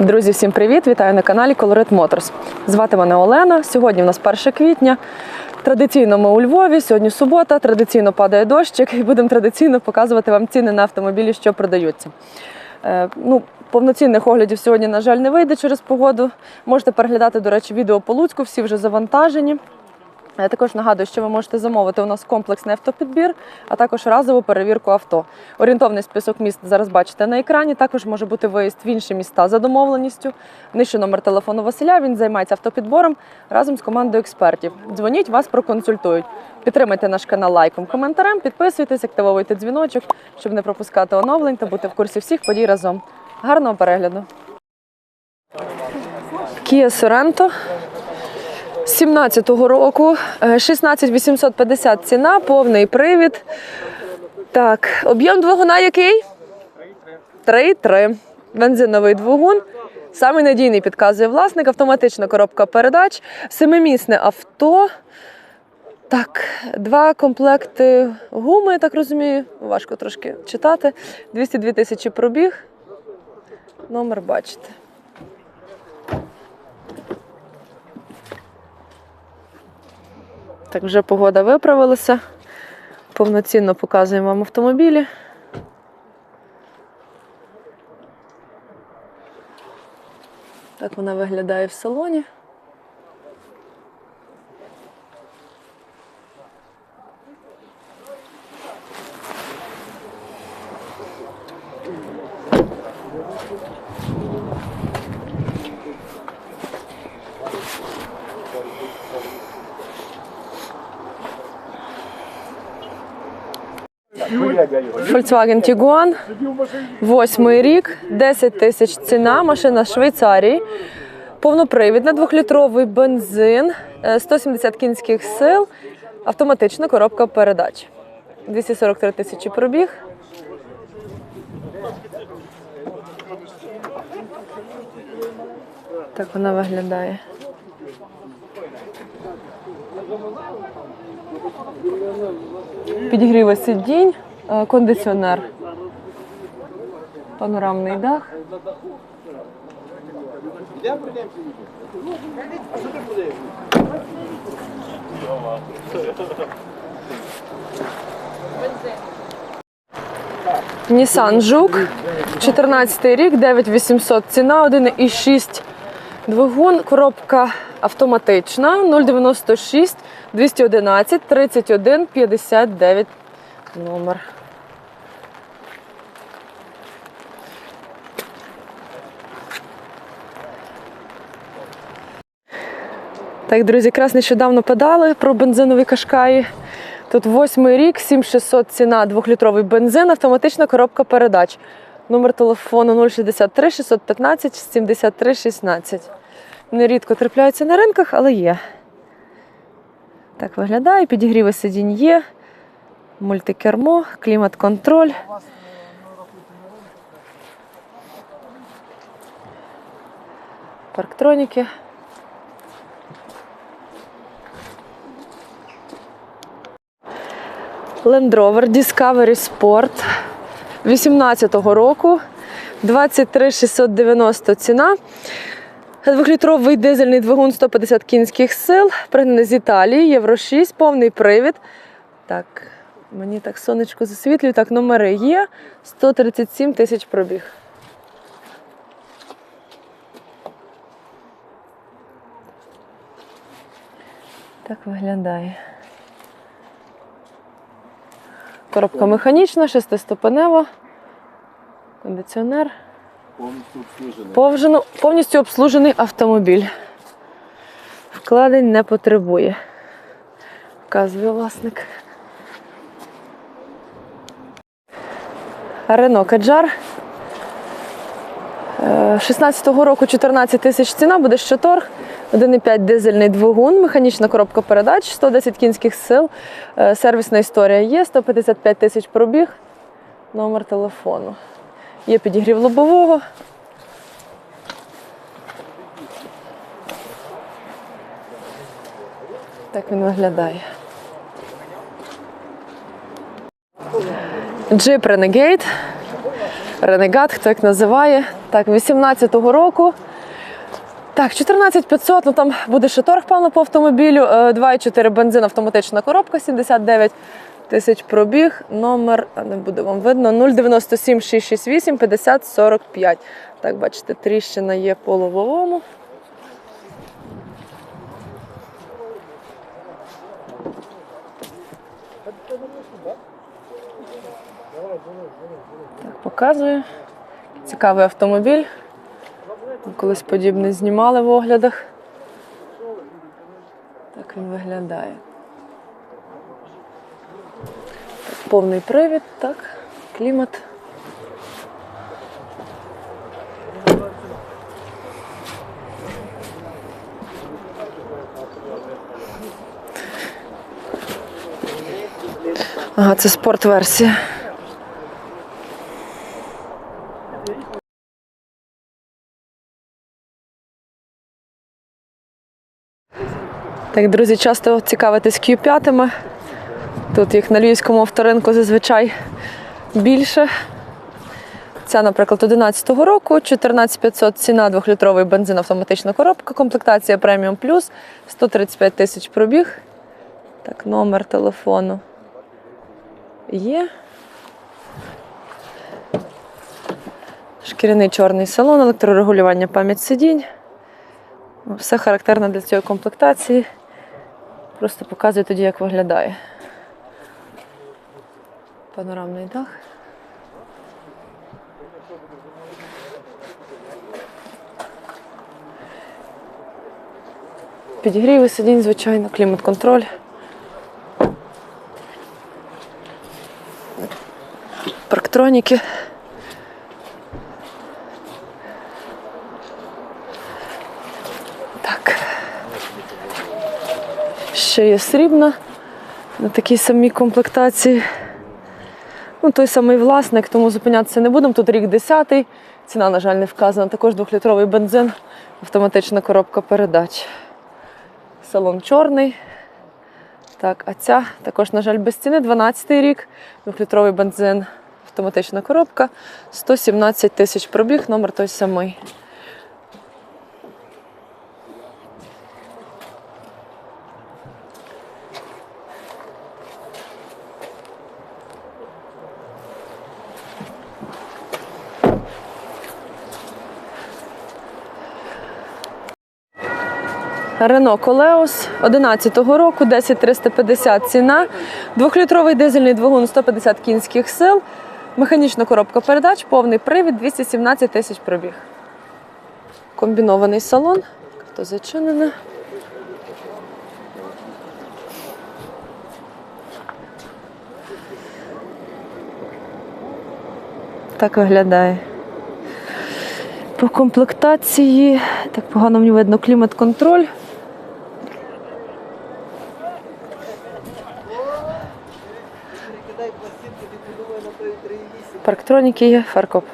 Друзі, всім привіт! Вітаю на каналі Colorit Motors. Звати мене Олена. Сьогодні в нас 1 квітня. Традиційно ми у Львові. Сьогодні субота, традиційно падає дощик, і будемо традиційно показувати вам ціни на автомобілі, що продаються. Е, ну, повноцінних оглядів сьогодні, на жаль, не вийде через погоду. Можете переглядати, до речі, відео по Луцьку, всі вже завантажені. Я також нагадую, що ви можете замовити у нас комплексний автопідбір, а також разову перевірку авто. Орієнтовний список міст зараз бачите на екрані. Також може бути виїзд в інші міста за домовленістю. Нижче номер телефону Василя. Він займається автопідбором разом з командою експертів. Дзвоніть, вас проконсультують. Підтримайте наш канал лайком, коментарем, підписуйтесь, активовуйте дзвіночок, щоб не пропускати оновлень та бути в курсі всіх подій разом. Гарного перегляду! Kia Sorento 17-го року, е, 16 850 ціна, повний привід. Так, об'єм двигуна який? 3,3. Бензиновий двигун. Самий надійний підказує власник, автоматична коробка передач, семимісне авто. Так, два комплекти гуми, я так розумію. Важко трошки читати. 202 тисячі пробіг. Номер бачите. Так, вже погода виправилася. Повноцінно показуємо вам автомобілі. Так вона виглядає в салоні. Volkswagen Tiguan, восьмий рік, 10 тисяч ціна, машина Швейцарії. Повнопривідна, двохлітровий бензин, е, 170 кінських сил, автоматична коробка передач. 243 тисячі пробіг. Так вона виглядає. Підігріви сидінь, е, кондиціонер, панорамний дах. Nissan Жук, 14 рік, 9800 ціна, 1,6 двигун, коробка автоматична, 096 211 31 59 номер. Так, друзі, якраз нещодавно подали про бензинові кашкаї. Тут восьмий рік, 7600 ціна, двохлітровий бензин, автоматична коробка передач. Номер телефону 063 615 73 16. Нерідко трапляються на ринках, але є. Так виглядає, підігріви сидінь є, мультикермо, клімат-контроль. Парктроніки. Land Rover Discovery Sport 18-го року. 23 690 ціна. Двохлітровий дизельний двигун 150 кінських сил, пригнаний з Італії, Євро 6, повний привід. Так, мені так сонечко засвітлює. Так, номери є. 137 тисяч пробіг. Так виглядає. Коробка механічна, шестиступенева, кондиціонер. Повністю обслужений. Повжено- повністю обслужений автомобіль. Вкладень не потребує. Вказує власник. Рено Каджар. Е, 16-го року 14 тисяч ціна, буде щоторг. 1,5 дизельний двигун, механічна коробка передач, 110 кінських сил, Е, сервісна історія є, 155 тисяч пробіг, номер телефону. Є підігрів лобового. Так він виглядає. Jeep Renegade. Renegade, хто як називає. Так, 18-го року. Так, 14500, ну там буде ще торг, певно, по автомобілю. Е, 2,4 бензин, автоматична коробка, 79 тисяч пробіг. Номер, не буде вам видно, 097 668 50 45. Так, бачите, тріщина є по лобовому. Так, показую. Цікавий автомобіль. Колись подібне знімали в оглядах. Так він виглядає. Повний привід, так, клімат. Ага, це спорт-версія. Так, друзі, часто цікавитесь Q5. Тут їх на львівському авторинку зазвичай більше. Ця, наприклад, 11-го року, 14500 ціна 2-літровий бензин, автоматична коробка, комплектація преміум плюс, 135 тисяч пробіг. Так, номер телефону є. Шкіряний чорний салон, електрорегулювання пам'ять сидінь. Все характерно для цієї комплектації. Просто показую тоді, як виглядає. Панорамний дах. Підігріви сидінь, звичайно, клімат-контроль. Парктроніки. Ще є срібна на такій самій комплектації. Ну, той самий власник, тому зупинятися не будемо. Тут рік 10-й, ціна, на жаль, не вказана. Також двохлітровий бензин, автоматична коробка передач. Салон чорний. Так, а ця також, на жаль, без ціни. 12-й рік, двохлітровий бензин, автоматична коробка, 117 тисяч пробіг, номер той самий. Рено Колеус 11-го року, 10350 ціна, двохлітровий дизельний двигун 150 кінських сил, механічна коробка передач, повний привід, 217 тисяч пробіг. Комбінований салон, то зачинене. Так виглядає. По комплектації, так погано мені видно, клімат-контроль. Парктроніки фаркоп.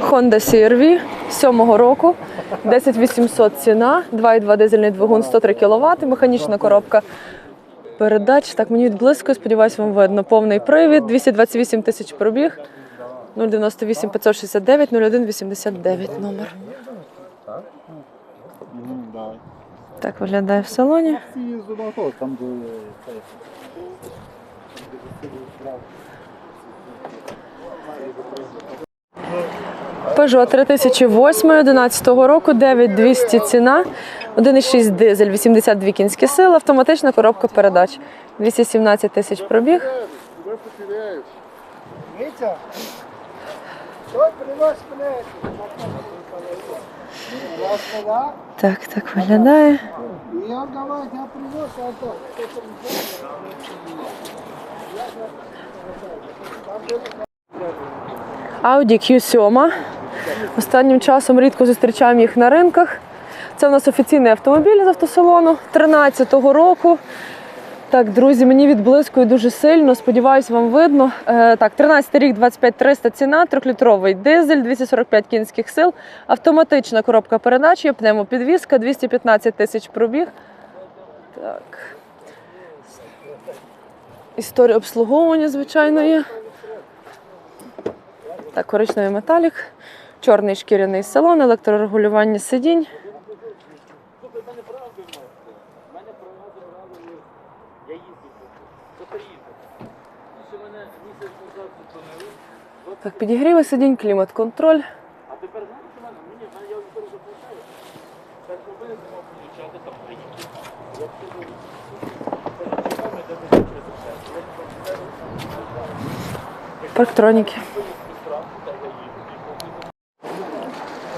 Honda CR-V 7-го року, 10800 ціна, 2,2 дизельний двигун, 103 кВт, механічна коробка передач. Так, мені відблискує, сподіваюся, вам видно. Повний привід, 228 тисяч пробіг, 098 569 01 89 номер. Так виглядає в салоні. Peugeot 3008 11 року, 9200 ціна, 1,6 дизель, 82 кінські сили, автоматична коробка передач, 217 тисяч пробіг. Так, так виглядає. Audi Q7. Останнім часом рідко зустрічаємо їх на ринках. Це у нас офіційний автомобіль з автосалону 13-го року. Так, друзі, мені відблискує дуже сильно. Сподіваюсь, вам видно. Е, так, 13 рік, 25 300 ціна, 3-літровий дизель, 245 кінських сил, автоматична коробка передач, є пневмопідвізка, 215 тисяч пробіг. Так. Історія обслуговування, звичайно, є. Так, коричневий металік, чорний шкіряний салон, електрорегулювання сидінь. Так, підігріви сидінь, клімат-контроль. Парктроніки.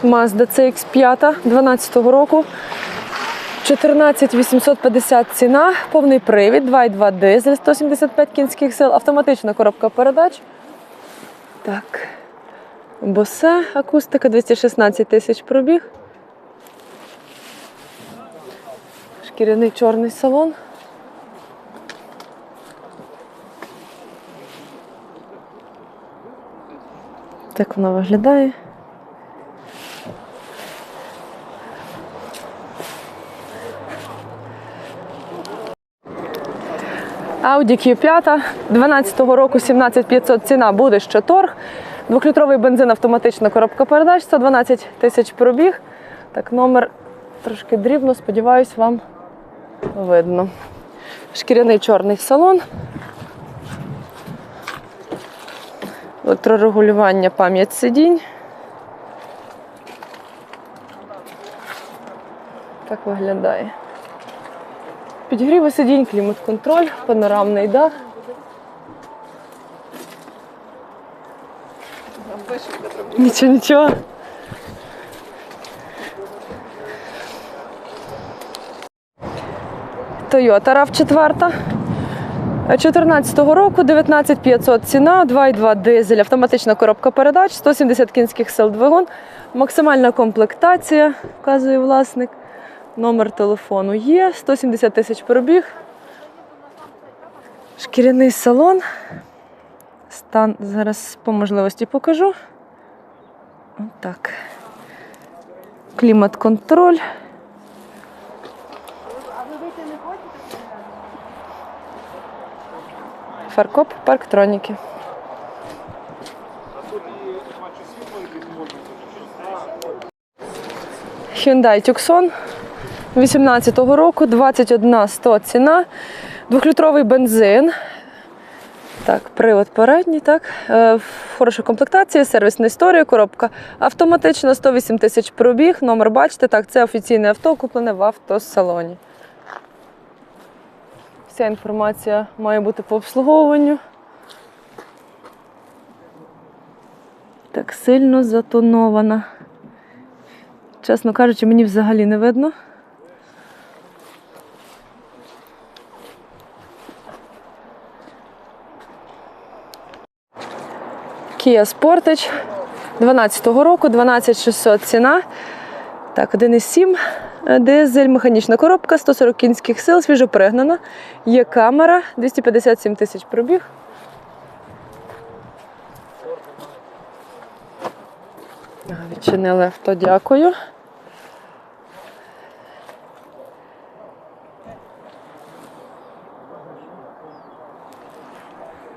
Mazda CX5 12 року. 14 850 ціна, повний привід, 2,2 дизель, 175 кінських сил, автоматична коробка передач. Так. Босе, акустика 216 тисяч пробіг. Шкіряний чорний салон. Так воно виглядає. Audi Q5 12 року 17500 ціна буде ще торг. Двохлітровий бензин, автоматична коробка передач, 112 тисяч пробіг. Так, номер трошки дрібно, сподіваюсь, вам видно. Шкіряний чорний салон. Електрорегулювання пам'ять сидінь. Так виглядає. Підігріви сидінь, клімат-контроль, панорамний дах. Нічого, нічого. Toyota RAV4. 14 року, 19500 ціна, 2,2 дизель, автоматична коробка передач, 170 кінських сил двигун, максимальна комплектація, вказує власник. Номер телефону є, 170 тисяч пробіг. Шкіряний салон. Стан зараз по можливості покажу. Отак. Клімат-контроль. Фаркоп парктроніки. Hyundai Tucson 18 року, 21 100 ціна, двохлітровий бензин. Так, привод передній, так. Е, хороша комплектація, сервісна історія, коробка автоматична, 108 тисяч пробіг. Номер бачите, так, це офіційне авто, куплене в автосалоні. Вся інформація має бути по обслуговуванню. Так сильно затонована. Чесно кажучи, мені взагалі не видно. Kia Sportage 12 року, 12600 ціна. Так, 1,7 е, дизель, механічна коробка, 140 кінських сил, свіжопригнана. Є камера, 257 тисяч пробіг. Відчинили авто, дякую.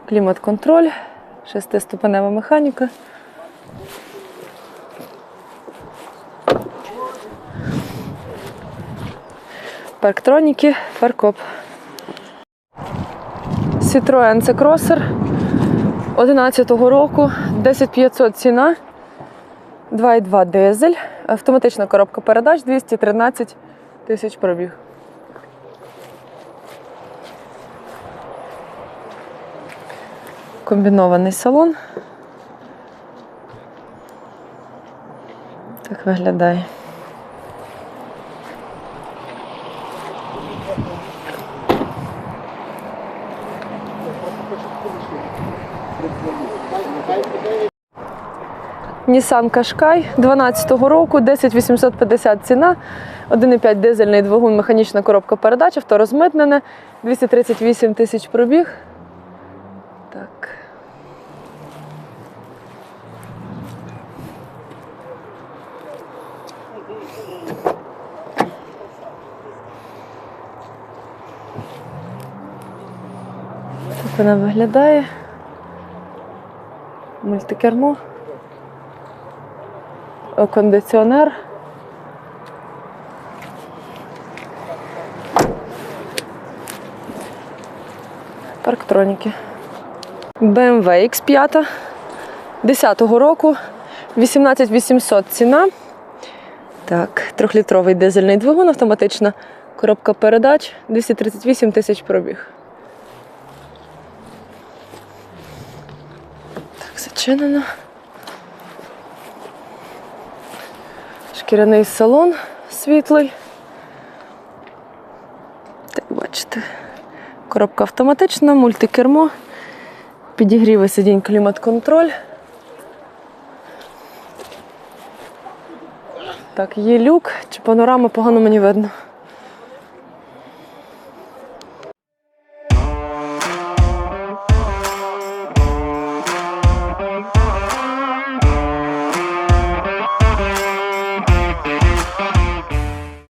Клімат-контроль, шестиступенева механіка. Парктроніки, фаркоп. Citroen C Crosser 11 року, 10500 ціна, 2,2 дизель, автоматична коробка передач, 213 тисяч пробіг. Комбінований салон. Так виглядає. Nissan Qashqai 12-го року, 10850 ціна, 1,5 дизельний двигун, механічна коробка передач, авто розмитнене, 238 тисяч пробіг. Так. Так вона виглядає. Мультикермо. кондиціонер. Парктроніки. BMW X5 10-го року. 18800 ціна. Так, трьохлітровий дизельний двигун, автоматична коробка передач, 238 тисяч пробіг. Так, зачинено. Шкіряний салон світлий. Так, бачите. Коробка автоматична, мультикермо, підігріви сидінь, клімат-контроль. Так, є люк чи панорама, погано мені видно.